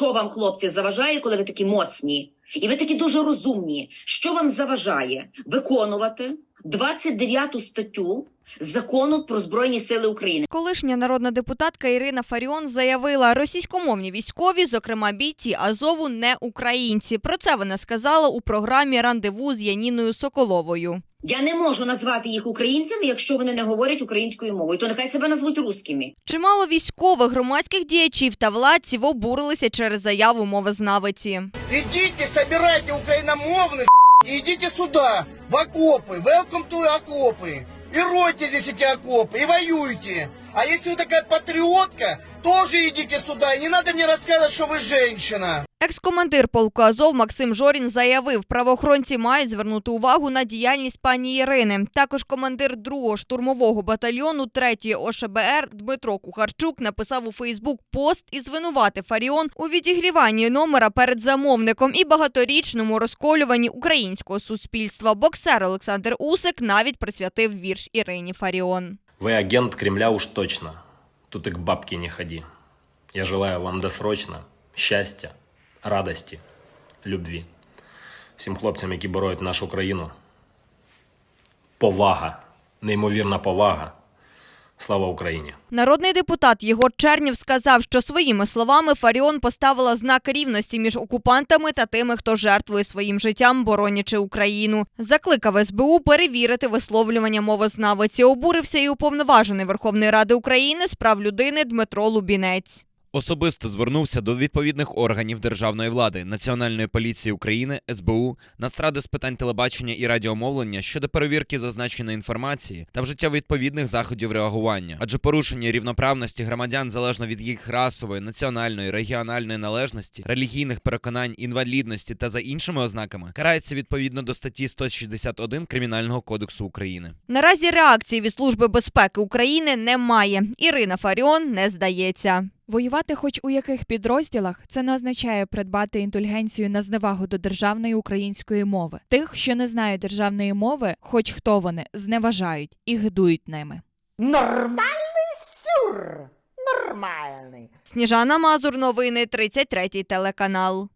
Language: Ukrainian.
Що вам, хлопці, заважає, коли ви такі моцні? І ви такі дуже розумні. Що вам заважає виконувати 29 статтю закону про Збройні Сили України? Колишня народна депутатка Ірина Фаріон заявила, російськомовні військові, зокрема бійці Азову, не українці. Про це вона сказала у програмі Рандеву з Яніною Соколовою. Я не можу назвати їх українцями, якщо вони не говорять українською мовою. То нехай себе назвуть русскими. Чимало військових, громадських діячів та владців обурилися через заяву мовознавиці. Идите, собирайте украиномовных и идите сюда, в окопы. Welcome to окопы. И ройте здесь эти окопы, и воюйте. А если вы такая патриотка, тоже идите сюда. И не надо мне рассказывать, что вы женщина. Екс-командир полку Азов Максим Жорін заявив, правоохоронці мають звернути увагу на діяльність пані Ірини. Також командир 2-го штурмового батальйону 3-ї ОШБР Дмитро Кухарчук написав у Фейсбук пост і звинуватив Фаріон у відігріванні номера перед замовником і багаторічному розколюванні українського суспільства. Боксер Олександр Усик навіть присвятив вірш Ірині Фаріон. Вы агент Кремля уж точно. Тут и к бабке не ходи. Я желаю вам досрочно щастя, радості, любві. Всім хлопцям, які боронять нашу країну. Повага, неймовірна повага. Слава Україні! Народний депутат Єгор Чернів сказав, що своїми словами Фаріон поставила знак рівності між окупантами та тими, хто жертвує своїм життям, боронячи Україну. Закликав СБУ перевірити висловлювання мовознавиці. Обурився і уповноважений Верховної Ради України з прав людини Дмитро Лубінець. Особисто звернувся до відповідних органів державної влади, Національної поліції України, СБУ, Нацради з питань телебачення і радіомовлення щодо перевірки зазначеної інформації та вжиття відповідних заходів реагування, адже порушення рівноправності громадян залежно від їх расової, національної, регіональної належності, релігійних переконань, інвалідності та за іншими ознаками карається відповідно до статті 161 Кримінального кодексу України. Наразі реакції від Служби безпеки України немає. Ірина Фаріон не здається. Воювати хоч у яких підрозділах це не означає придбати інтульгенцію на зневагу до державної української мови. Тих, що не знають державної мови, хоч хто вони, зневажають і гидують ними. Нормальний сюр. Нормальний. Сніжана Мазур, новини 33 телеканал.